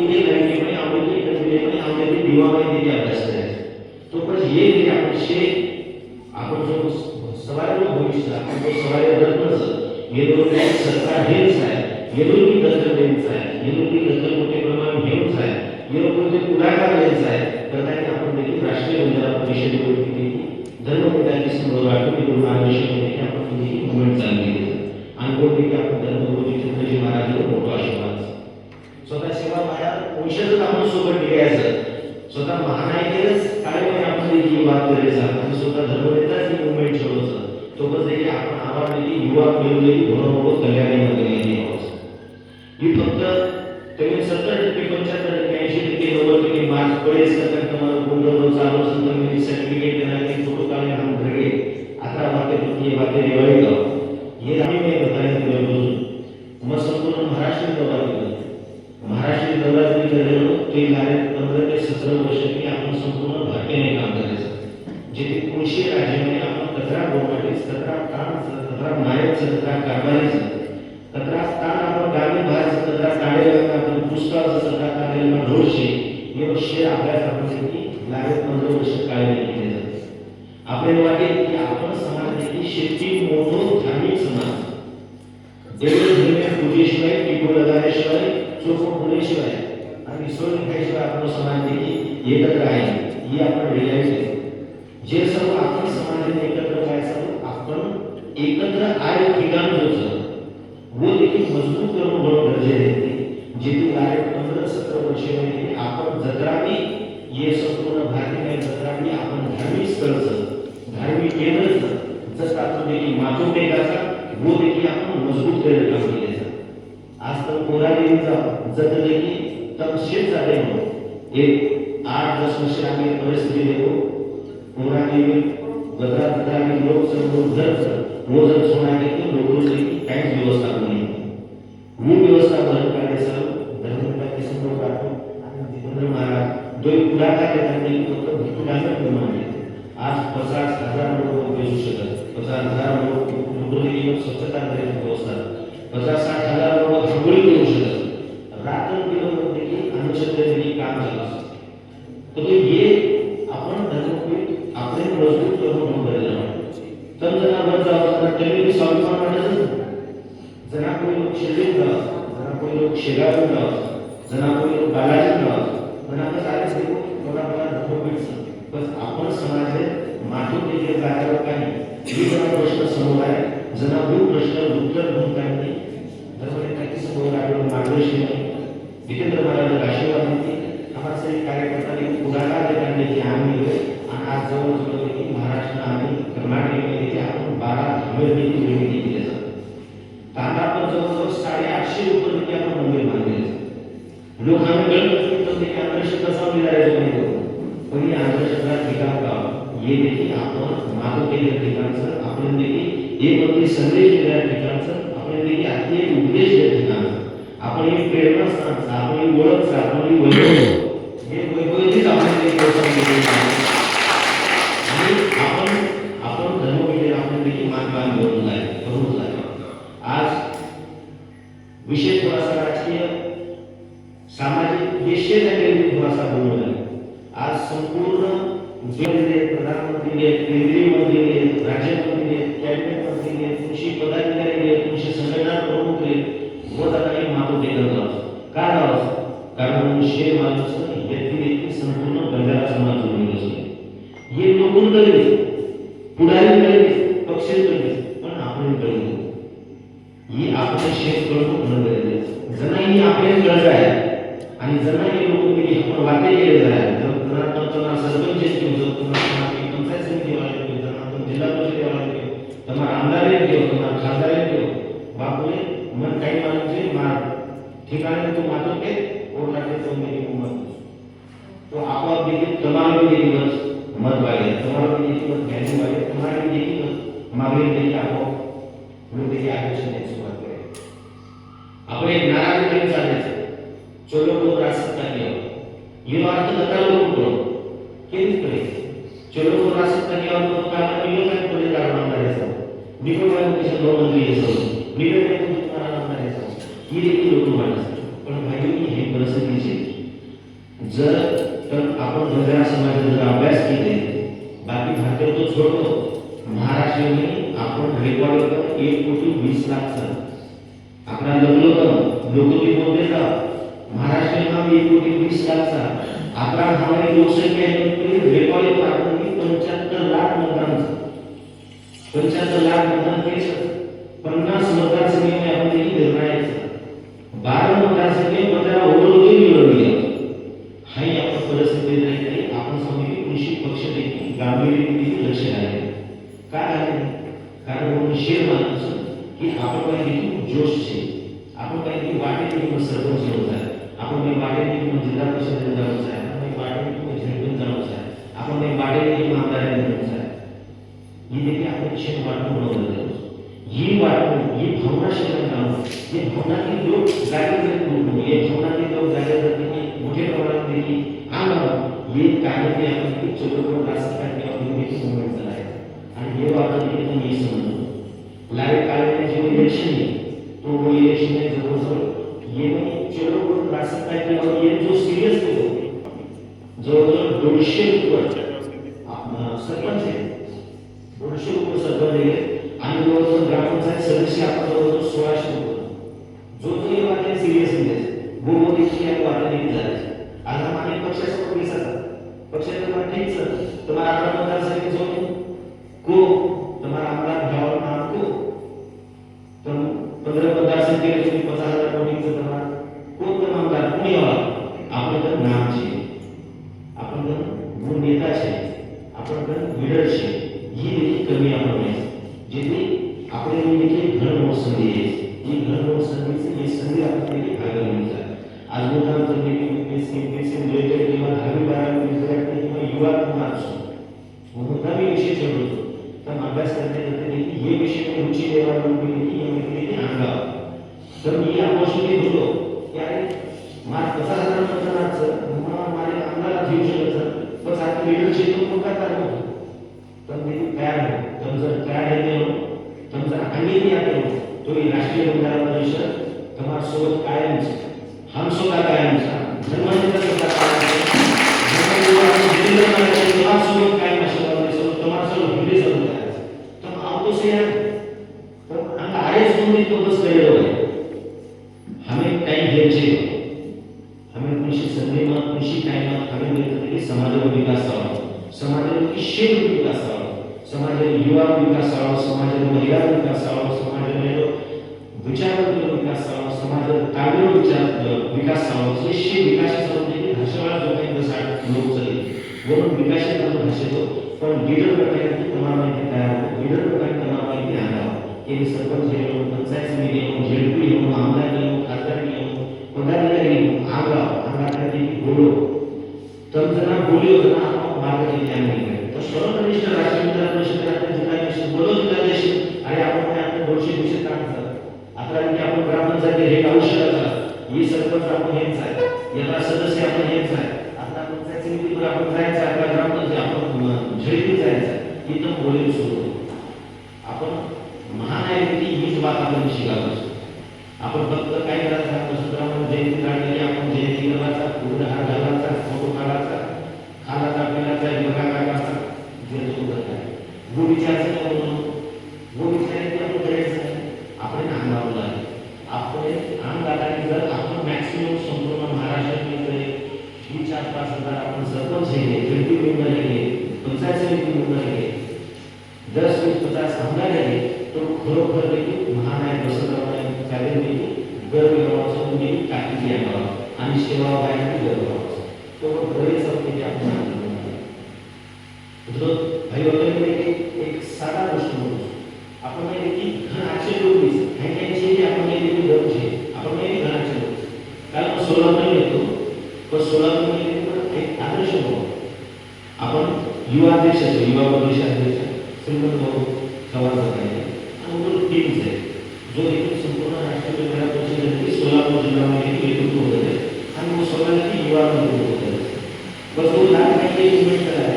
पुढे लाईनीमध्ये आवडली कचरेमध्ये आवडली दिवामध्ये अभ्यास करायचा. तो पण हे जे आपण शे आपण जो सवायला भविष्य आपण जो सवायला रत्नच येदोर सरकार हेच आहे. येदोर की दत्त देणच आहे. येदोर की दत्त मोठे प्रमाण घेऊनच आहे. येदोर ते पुढाकार द्यायचा आहे. तर त्याने आपण देखील राष्ट्रीय बंजारा परिषदेवरती देखील धर्मपीठाची समोर आठवणी मार्गदर्शन आपण देखील मुवमेंट चालू केली आणि कोण देखील आपण धर्मगुरू छत्रजी महाराजांवर मोठा आशीर्वाद स्वतः सेवा माया आपण सोबत निघायचं स्वतः महानायकेच कायम आपण देखील वाद करायचा. आणि स्वतः धर्मनेताच ही मुवमेंट ठेवायचं. सोबत देखील आपण आवाज देखील युवा मिळवलेली धोरण कल्याणी गेलेली ही फक्त कमी सत्तर टक्के पंच्याहत्तर टक्के ऐंशी टक्के नव्वद टक्के मार्क्स पडेल सरकार तुम्हाला गुंड चालू असेल तर मी सर्टिफिकेट देणार की फोटो काढणे हम घडे अकरा वाक्य हे वाक्य दिवाळी हे आम्ही नाही बताने दिवस मग संपूर्ण महाराष्ट्र दौरा केला महाराष्ट्र दौरा जरी केलेलो ते लागले पंधरा ते सतरा वर्ष की आपण संपूर्ण भारतीय काम करायचं. जिथे कृषी राज्यामध्ये आपण कचरा गोमाटीस कचरा ताण कचरा मारायचं कचरा कारभारीचं कचरा स्थान आपण गावी बाहेरचं कचरा काढायला आपण पुस्तकाचं कचरा काढायला ढोरशे हे वर्षे अभ्यास आपण की लागत पंधरा वर्ष काढले केले जाते आपल्याला वाटेल की आपण समाज देखील शेती मोठं धार्मिक समाज. देवळ धर्मीय पूजेशिवाय टिकू लगाल्याशिवाय चोख होण्याशिवाय आणि विसरून खायशिवाय आपला समाज देखील एकत्र आहे. ही आपण रिअलाइज जे सर्व आपण समाजाने एकत्र करायचं आपण एकत्र आहे ठिकाण जोचं वो देखील मजबूत करून बरोबर गरजेचे आहे. जिथे लागेल पंधरा सतरा वर्षामध्ये आपण जत्रांनी ये संपूर्ण भारतीय जत्रांनी आपण धार्मिक स्थळचं धार्मिक केंद्रचं जसं आपण देखील मातृ टेकाचा वो देखील आपण मजबूत करायला काम आज तर पोरादेवीचा जत देखील तम शेत जाते एक आठ दस वर्ष आम्ही परिस्थिती देखो हो, पोरादेवी गदरा गदरा में लोग सब लोग घर वो जर काहीच व्यवस्था नाही मी व्यवस्था भरत काढे सर. धर्मता समोर लोक आणि जितेंद्र महाराज दोन पुढाकार घेतात फक्त भरपूर आज पचास हजार लोक बेसू शकत पचास हजार लोक लोकदेखील स्वच्छता करायची व्यवस्था पचास साठ हजार लोक आंघोळी करू शकत रात्र दिवस देखील अनुषंगाने देखील काम चालू असतं तर तो हे आपण धर्मपीठ आपले मजबूत करून उभं करायला पाहिजे. तर जना वर जावं तर त्यांनी स्वाभिमान वाटतच नाही. जना कोणी लोक शिर्डीत जावं जना कोणी लोक शेगावून जावं जना कोणी लोक बालाजीत जावं पण आपण काय देखो थोडा थोडा धर्मपीठ बस आपण समाज माथून देखील जायला काही ही जरा प्रश्न समोर आहे जना भू प्रश्न उत्तर म्हणून काही नाही. काही समोर आढळून मार्गदर्शन जितेंद्र महाराज आशीर्वाद देते आम्हाला सगळे कार्यकर्ता पुढाकार देताना देखील आम्ही आणि आज जवळजवळ देखील महाराष्ट्र आणि कर्नाटकमध्ये देखील आपण बारा धामेर निर्मिती केली जातात. जाते तांदापूर जवळजवळ साडेआठशे लोक आम्ही गणपती तर देखील कसा मिळायचं नाही पण ही अंधश्रद्धा ठिकाण का हे देखील आपण मागं केलेल्या ठिकाणचं आपण देखील एक मंदिर संदेश दिलेल्या ठिकाणचं आपण देखील अति एक उपदेश दिल्या ठिकाणचं. आपण एक प्रेरणास्थानचं आपण एक ओळखचं आपण एक वैभव. हे वैभवचीच आपण आणि आपण आपण धर्मपीठे आपण देखील मानपान करून जाय करून जाय आज विशेष थोडासा राजकीय सामाजिक विषय झालेली थोडासा बोलून आज संपूर्ण प्रधानमंत्री आहेत केंद्रीय मंत्री आहेत राज्यमंत्री आहेत कॅबिनेट मंत्री आहेत कृषी पदाधिकारी आहेत कृषी संघटना प्रमुख आहेत व हे मागून टेकत का राहत कारण शे माणूस व्यक्ती संपूर्ण बंजारा समाज जोडलेला असतो हे नोकून करेल पुढारी करेल. घेऊ तुम्हाला आमदार तुम्हाला खासदार मन काही माणूस मार. ठिकाणी तो मातो ते ओरला ते उमत तो आपोआप देखील तुम्हाला भी देखील मत तुम्हाला भी देखील तुम्हाला भी देखील मागणी देखील आपोआप देखील आकर्षण द्यायची सुरुवात करेल. आपण एक नारा देखील चालायचं चलो को रास्ता किया ये अर्थ बता लोगों को किन चलो को रास्ता किया तो का मिलो का कोई कारण निको का किसी दो मंत्री असं निको ही देखील लोक माणसं पण भाई ही परिस्थितीची जर तर आपण बंजारा समाजात जर अभ्यास केले बाकी भारतीय तो छोडतो महाराष्ट्राने आपण रेकॉर्ड केलं एक कोटी वीस लाखचं आपला लग्न पण लोकती बोलते का महाराष्ट्र नाव एक कोटी वीस लाखचा आपला हमारी लोकसंख्या आहे रेकॉर्ड येतो आपण पंच्याहत्तर लाख मतदानाचं पंच्याहत्तर लाख मतदान केलं पन्नास मतदारसंघामध्ये आपण देखील निर्णयाचं? बारा मतदारसंघे मतदार ओढवली निवडून हाही आपण परिस्थिती नाही तरी आपण समजली कृषी पक्ष देखील गांभीर्य लक्ष घाले काय घाले कारण म्हणून शेर मानस की आपण काही देखील जोश छे आपण काही देखील वाटे देखील सरपंच होत आहे आपण काही वाटे देखील जिल्हा परिषद जाऊच आहे आपण काही वाटे देखील झेडपीत जाऊच आहे आपण काही वाटे देखील आमदार जाऊच आहे ही देखील आपण शेत वाटून बनवलं ही वाटून ही भावना शिकत जाणून हे भावनातील लोक जागेवर लोक हे भावनातील लोक जागेवर देखील मोठे प्रमाणात देखील आलं हे कार्य ते आपण देखील चोखपण रास्त कार्य आपण देखील मुवमेंट आहे आणि हे वाटत देखील मी समजतो लाईव्ह कार्य जे इलेक्शन आहे तो इलेक्शन आहे जवळजवळ ये मी चोखपण रास्त ये जो सिरियस होतो जवळजवळ दोनशे रुपये सरपंच आहे दोनशे रुपये सरकार दिले आणि जवळजवळ ग्रामपंचायत सदस्य आपण जवळजवळ सोळाशे रुपये जो तो ये वाटले सिरियस म्हणजे वो देखील या वाटले देखील झाले आज हम अनेक पक्षासोबत दिसत पक्षाचं तुम्हाला ठीक सर तुम्हाला आपला मतदारसंघ जो नेताशी आपल्याकडे लीडरशिप ही देखील कमी आपण आहे. जिथे आपल्याकडे देखील घरमोड संधी आहे ही घरमोड संधीची ही संधी आपल्याला देखील फायदा मिळत आहे आज मुलांचं यूपीएससी यूपीएससी रिलेटेड किंवा दहावी बारावी विद्यार्थी किंवा युवा पुन्हा असो. म्हणून नवीन विषय ठेवतो तर अभ्यास करण्यासाठी देखील हे विषय रुची देवाला अंगाव तर मी या गोष्टी बोललो. त्याने मार्ग कसा करणार माझ्या अंगाला घेऊ शकतो बस आता व्हिडिओ शेअर पण करतात हो. पण ते तयार आहे तुमचं तयार आहे तुमचं अखंडित आहे तुम्ही राष्ट्रीय बंधारा परिषद तुम्हाला सोबत कायम हम सुद्धा कायम धर्मनिंदा सुद्धा कायम तुम्हाला सोबत कायम तुम्हाला सोबत हिंदी सोबत तर आपण आरेच तुम्ही तो बस करेल संधीમાં कृषी कायमा हमें विकास व्हावा. समाजाचा शेत विकास व्हावा. समाजाने युवा विकास व्हावा समाजाने महिला विकास व्हावा समाजाने विचारांचा विकास व्हावा समाजात कार्य विचार विकास व्हावा. जे विकासाचा जो काही जसा लोक वरून विकासाचा पण लीडर प्रकारे तुम्हाला माहिती तयार लीडर प्रकारे तुम्हाला माहिती आणावा की सरपंच पंचायत समिती आपण ग्रामपंचायत हे आवश्यक ही सरपंच आपण हेच आहे याला सदस्य आपण हेच आहे आता पंचायत समितीवर आपण जायचं आहे आपल्या ग्रामपंचायत आपण झेडपी जायचं इथं बोलून सुरू. होतो. आपण महान हीच बात आपण शिकावं आपण फक्त काय करायचं आपण सुद्धा जयंती काढलेली आपण जयंती करवायचा पूर्ण हार घालायचा फोटो काढायचा खालाचा पिलाचा योगा काढायचा जे सुद्धा काय गोडीच्या म्हणून दस वीस पचास आहे तो खरोखर देखील महान आहे वसंतराव चालेल देखील गर्व गावाचं मी टाकी या गावात आणि सेवा बाहेर गर्व गावाचं तो बरेच आपण जो भाई वगैरे एक साधा प्रश्न आपण माहिती की घराचे लोक आपण हे देखील आपण हे घराचे लोक सोलापूर येतो पण एक आदर्श म्हणून आपण युवा अध्यक्ष युवा प्रदेश अध्यक्ष श्रीमंत भाऊ. चव्हाण आहे आणि तो टीम्स आहे. जो एकूण संपूर्ण राष्ट्रीय सोलापूर जिल्ह्यामध्ये एकूण होत आहे आणि मग सोलापूरची युवा मंत्री होत आहे बस वो लाख काही इव्हेंट है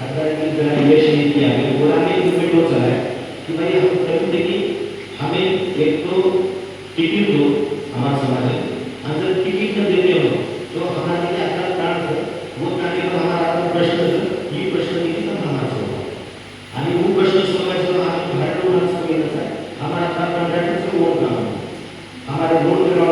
की जरा यश नहीं किया है बोला में हो चला है कि भाई हम कभी देखिए हमें एक तो टिकट दो हमारा समाज है हम जब टिकट न देते हो तो हमारे लिए अपना प्राण लावायचा आम्हाला लाइट बसवायला लावायचं मागायला लावायचं आम्हाला भरपूर करावं लावायचं तो कंपनी हातून काम दो विरोधी पॅक एवढा म्हणतो की वो एक महिना